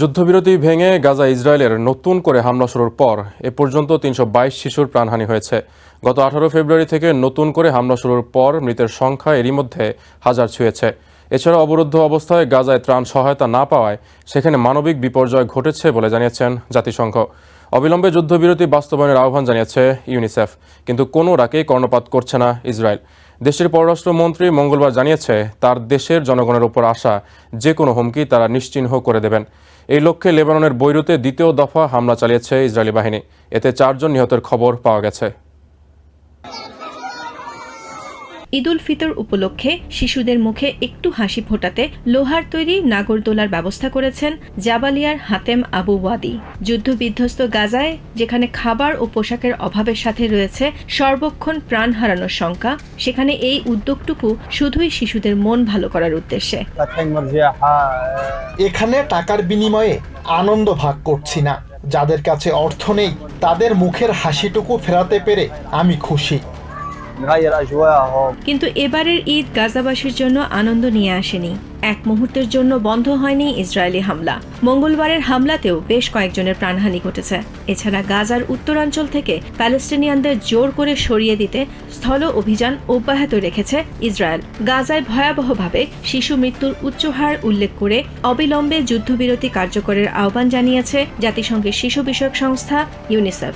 যুদ্ধবিরতি ভেঙে গাজা ইসরায়েলের নতুন করে হামলা শুরুর পর এ পর্যন্ত তিনশো বাইশ শিশুর প্রাণহানি হয়েছে। গত আঠারো ফেব্রুয়ারি থেকে নতুন করে হামলা শুরুর পর মৃতের সংখ্যা এরই মধ্যে হাজার ছুঁয়েছে। এছাড়া অবরুদ্ধ অবস্থায় গাজায় ত্রাণ সহায়তা না পাওয়ায় সেখানে মানবিক বিপর্যয় ঘটেছে বলে জানিয়েছেন জাতিসংঘ। অবিলম্বে যুদ্ধবিরতি বাস্তবায়নের আহ্বান জানিয়েছে ইউনিসেফ, কিন্তু কোনো রাকেই কর্ণপাত করছে না ইসরায়েল। দেশটির পররাষ্ট্রমন্ত্রী মঙ্গলবার জানিয়েছে, তার দেশের জনগণের ওপর আসা যে কোনো হুমকি তারা নিশ্চিহ্ন করে দেবেন। এই লক্ষ্যে লেবাননের বৈরুতে দ্বিতীয় দফা হামলা চালিয়েছে ইসরায়েলি বাহিনী। এতে চারজন নিহতের খবর পাওয়া গেছে। ঈদুল ফিতর উপলক্ষে শিশুদের মুখে একটু হাসি ফোটাতে লোহার তৈরি নাগরদোলার ব্যবস্থা করেছেন জাবালিয়ার হাতেম আবু ওয়াদি। যুদ্ধবিধ্বস্ত গাজায়, যেখানে খাবার ও পোশাকের অভাবের সাথে রয়েছে সর্বক্ষণ প্রাণ হারানোর শঙ্কা, সেখানে এই উদ্যোগটুকু শুধুই শিশুদের মন ভালো করার উদ্দেশ্যে। এখানে টাকার বিনিময়ে আনন্দ ভাগ করছি না। যাদের কাছে অর্থ নেই, তাদের মুখের হাসিটুকু ফেরাতে পেরে আমি খুশি। কিন্তু এবারের ঈদ গাজাবাসীর জন্য আনন্দ নিয়ে আসেনি। এক মুহূর্তের জন্য বন্ধ হয়নি ইসরায়েলি হামলা। মঙ্গলবারের হামলাতেও বেশ কয়েকজনের প্রাণহানি ঘটেছে। এছাড়া গাজার উত্তরাঞ্চল থেকে প্যালেস্টিনিয়ানদের জোর করে সরিয়ে দিতে স্থল অভিযান অব্যাহত রেখেছে ইসরায়েল। গাজায় ভয়াবহভাবে শিশু মৃত্যুর উচ্চ হার উল্লেখ করে অবিলম্বে যুদ্ধবিরতি কার্যকরের আহ্বান জানিয়েছে জাতিসংঘের শিশু বিষয়ক সংস্থা ইউনিসেফ।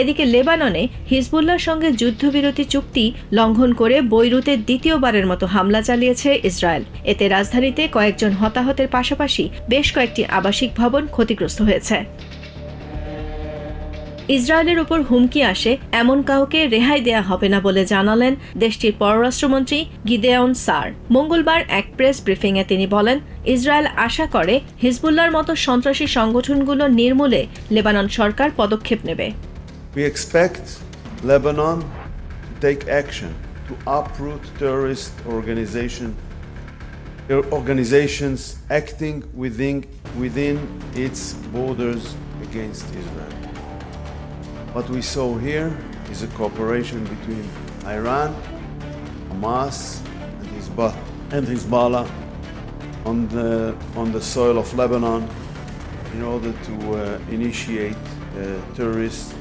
এদিকে লেবাননে হিজবুল্লাহর সঙ্গে যুদ্ধবিরতি চুক্তি লঙ্ঘন করে বৈরুতে দ্বিতীয়বারের মতো হামলা চালিয়েছে ইসরায়েল। এতে রাজধানীতে কয়েকজন হতাহতের পাশাপাশি বেশ কয়েকটি আবাসিক ভবন ক্ষতিগ্রস্ত হয়েছে। ইসরায়েলের ওপর হুমকি আসে এমন কাউকে রেহাই দেয়া হবে না বলে জানালেন দেশটির পররাষ্ট্রমন্ত্রী গিদেয়ন সার। মঙ্গলবার এক প্রেস ব্রিফিংয়ে তিনি বলেন, ইসরায়েল আশা করে হিজবুল্লাহর মতো সন্ত্রাসী সংগঠনগুলো নির্মূলে লেবানন সরকার পদক্ষেপ নেবে। We expect Lebanon to take action to uproot terrorist organization, er, organizations acting within, within its borders against Israel. What we saw here is a cooperation between Iran, Hamas, and Hezbollah, and Hezbollah on the, on the soil of Lebanon in order to uh, initiate uh, terrorist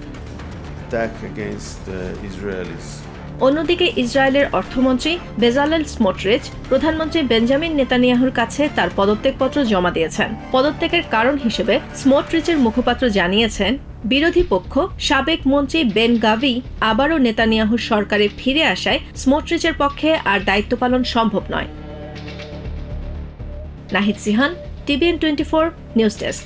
attack against uh, Israelis. অন্যদিকে ইসরায়েলের অর্থমন্ত্রী Bezalel Smotrich প্রধানমন্ত্রী Benjamin নেতানিয়াহুর কাছে তার পদত্যাগপত্র জমা দিয়েছেন। পদত্যাগের কারণ হিসেবে স্মোটরিচের মুখপাত্র জানিয়েছেন বিরোধী পক্ষ সাবেক মন্ত্রী বেন গাভি আবারও নেতানিয়াহুর সরকারে ফিরে আসায় স্মোটরিচের পক্ষে আর দায়িত্ব পালন সম্ভব নয়। Nahid Sihan TVN twenty four news desk.